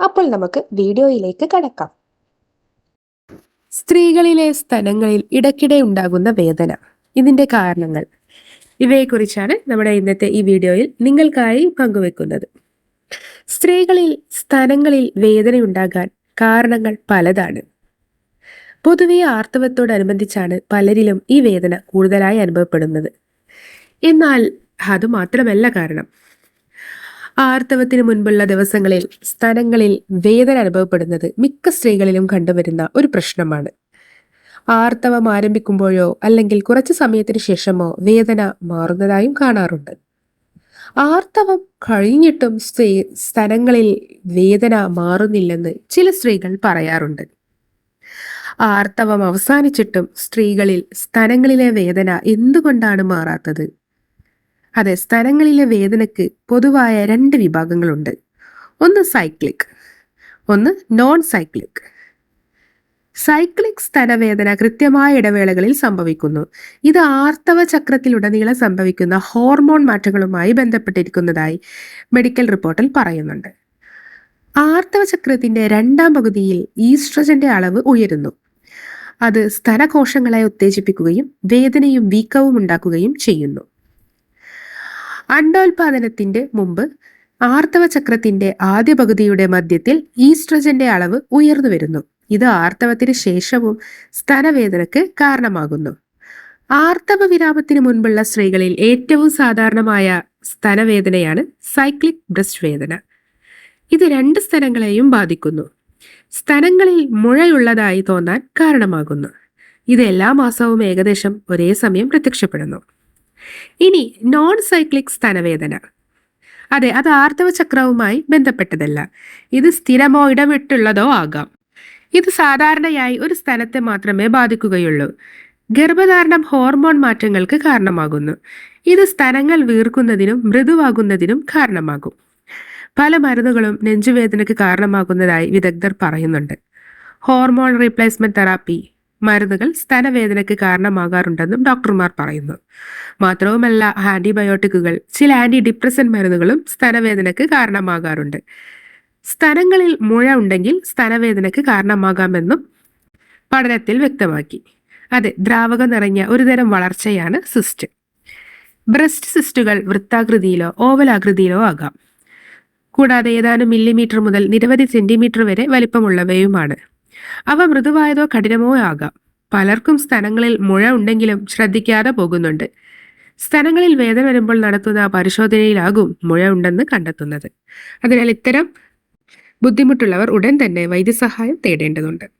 അപ്പോൾ നമുക്ക് വീഡിയോയിലേക്ക് കടക്കാം. സ്ത്രീകളിലെ സ്ഥലങ്ങളിൽ ഇടയ്ക്കിടെ ഉണ്ടാകുന്ന വേദന. ഇതിന്റെ കാരണങ്ങൾ. ഇവയെക്കുറിച്ചാണ് നമ്മുടെ ഇന്നത്തെ ഈ വീഡിയോയിൽ നിങ്ങൾക്കായി പങ്കുവെക്കുന്നത്. സ്ത്രീകളിൽ സ്തനങ്ങളിൽ വേദനയുണ്ടാകാൻ കാരണങ്ങൾ പലതാണ്. പൊതുവെ ആർത്തവത്തോടനുബന്ധിച്ചാണ് പലരിലും ഈ വേദന കൂടുതലായി അനുഭവപ്പെടുന്നത്. എന്നാൽ അത് മാത്രമല്ല കാരണം. ആർത്തവത്തിന് മുൻപുള്ള ദിവസങ്ങളിൽ സ്തനങ്ങളിൽ വേദന അനുഭവപ്പെടുന്നത് മിക്ക സ്ത്രീകളിലും കണ്ടുവരുന്ന ഒരു പ്രശ്നമാണ്. ആർത്തവം ആരംഭിക്കുമ്പോഴോ അല്ലെങ്കിൽ കുറച്ചു സമയത്തിന് ശേഷമോ വേദന മാറുന്നതായും കാണാറുണ്ട്. ആർത്തവം കഴിഞ്ഞിട്ടും സ്ത്രീ സ്ഥലങ്ങളിൽ വേദന മാറുന്നില്ലെന്ന് ചില സ്ത്രീകൾ പറയാറുണ്ട്. ആർത്തവം അവസാനിച്ചിട്ടും സ്ത്രീകളിൽ സ്ഥലങ്ങളിലെ വേദന എന്തുകൊണ്ടാണ് മാറാത്തത്? അതെ സ്ഥലങ്ങളിലെ വേദനയ്ക്ക് പൊതുവായ രണ്ട് വിഭാഗങ്ങളുണ്ട്. ഒന്ന് സൈക്ലിക് ഒന്ന് നോൺ സൈക്ലിക് സൈക്ലിക് സ്ഥലവേദന കൃത്യമായ ഇടവേളകളിൽ സംഭവിക്കുന്നു. ഇത് ആർത്തവ ചക്രത്തിലുടനീളം സംഭവിക്കുന്ന ഹോർമോൺ മാറ്റങ്ങളുമായി ബന്ധപ്പെട്ടിരിക്കുന്നതായി മെഡിക്കൽ റിപ്പോർട്ടിൽ പറയുന്നുണ്ട്. ആർത്തവ ചക്രത്തിന്റെ രണ്ടാം പകുതിയിൽ ഈസ്ട്രജന്റെ അളവ് ഉയരുന്നു. അത് സ്ഥലകോശങ്ങളെ ഉത്തേജിപ്പിക്കുകയും വേദനയും വീക്കവും ഉണ്ടാക്കുകയും ചെയ്യുന്നു. അണ്ടോൽപാദനത്തിന്റെ മുമ്പ് ആർത്തവ ചക്രത്തിന്റെ ആദ്യ പകുതിയുടെ മധ്യത്തിൽ ഈസ്ട്രജന്റെ അളവ് ഉയർന്നു വരുന്നു. ഇത് ആർത്തവത്തിന് ശേഷവും സ്തനവേദനക്ക് കാരണമാകുന്നു. ആർത്തവ വിരാമത്തിന് മുൻപുള്ള സ്ത്രീകളിൽ ഏറ്റവും സാധാരണമായ സ്തനവേദനയാണ് സൈക്ലിക് ബ്രസ്റ്റ് വേദന. ഇത് രണ്ട് സ്ഥലങ്ങളെയും ബാധിക്കുന്നു. സ്ഥലങ്ങളിൽ മുഴയുള്ളതായി തോന്നാൻ കാരണമാകുന്നു. ഇത് എല്ലാ മാസവും ഏകദേശം ഒരേ സമയം പ്രത്യക്ഷപ്പെടുന്നു. ഇനി നോൺ സൈക്ലിക് സ്തനവേദന അതെ അത് ആർത്തവ ചക്രവുമായി ബന്ധപ്പെട്ടതല്ല. ഇത് സ്ഥിരമോ ഇടവിട്ടുള്ളതോ ആകാം. ഇത് സാധാരണയായി ഒരു സ്ഥലത്തെ മാത്രമേ ബാധിക്കുകയുള്ളൂ. ഗർഭധാരണം ഹോർമോൺ മാറ്റങ്ങൾക്ക് കാരണമാകുന്നു. ഇത് സ്ഥലങ്ങൾ വീർക്കുന്നതിനും മൃദുവാകുന്നതിനും കാരണമാകും. പല മരുന്നുകളും നെഞ്ചുവേദനയ്ക്ക് കാരണമാകുന്നതായി വിദഗ്ധർ പറയുന്നുണ്ട്. Hormone replacement therapy. മരുന്നുകൾ സ്തനവേദനയ്ക്ക് കാരണമാകാറുണ്ടെന്നും ഡോക്ടർമാർ പറയുന്നു. മാത്രവുമല്ല ആന്റിബയോട്ടിക്കുകൾ ചില ആന്റി ഡിപ്രസന്റ് മരുന്നുകളും സ്തനവേദനയ്ക്ക് കാരണമാകാറുണ്ട്. സ്ഥലങ്ങളിൽ മുഴ ഉണ്ടെങ്കിൽ സ്തനവേദനയ്ക്ക് കാരണമാകാമെന്നും പഠനത്തിൽ വ്യക്തമാക്കി. അതെ ദ്രാവകം നിറഞ്ഞ ഒരുതരം വളർച്ചയാണ് സിസ്റ്റ്. ബ്രസ്റ്റ് സിസ്റ്റുകൾ വൃത്താകൃതിയിലോ ഓവലാകൃതിയിലോ ആകാം. കൂടാതെ ഏതാനും മില്ലിമീറ്റർ മുതൽ നിരവധി സെന്റിമീറ്റർ വരെ വലിപ്പമുള്ളവയുമാണ്. അവ മൃദുവായതോ കഠിനമോ ആകാം. പലർക്കും സ്ഥലങ്ങളിൽ മുഴ ഉണ്ടെങ്കിലും ശ്രദ്ധിക്കാതെ പോകുന്നുണ്ട്. സ്ഥലങ്ങളിൽ വേദന വരുമ്പോൾ നടത്തുന്ന പരിശോധനയിലാകും മുഴ ഉണ്ടെന്ന് കണ്ടെത്തുന്നത്. അതിനാൽ ഇത്തരം ബുദ്ധിമുട്ടുള്ളവർ ഉടൻ തന്നെ വൈദ്യസഹായം തേടേണ്ടതുണ്ട്.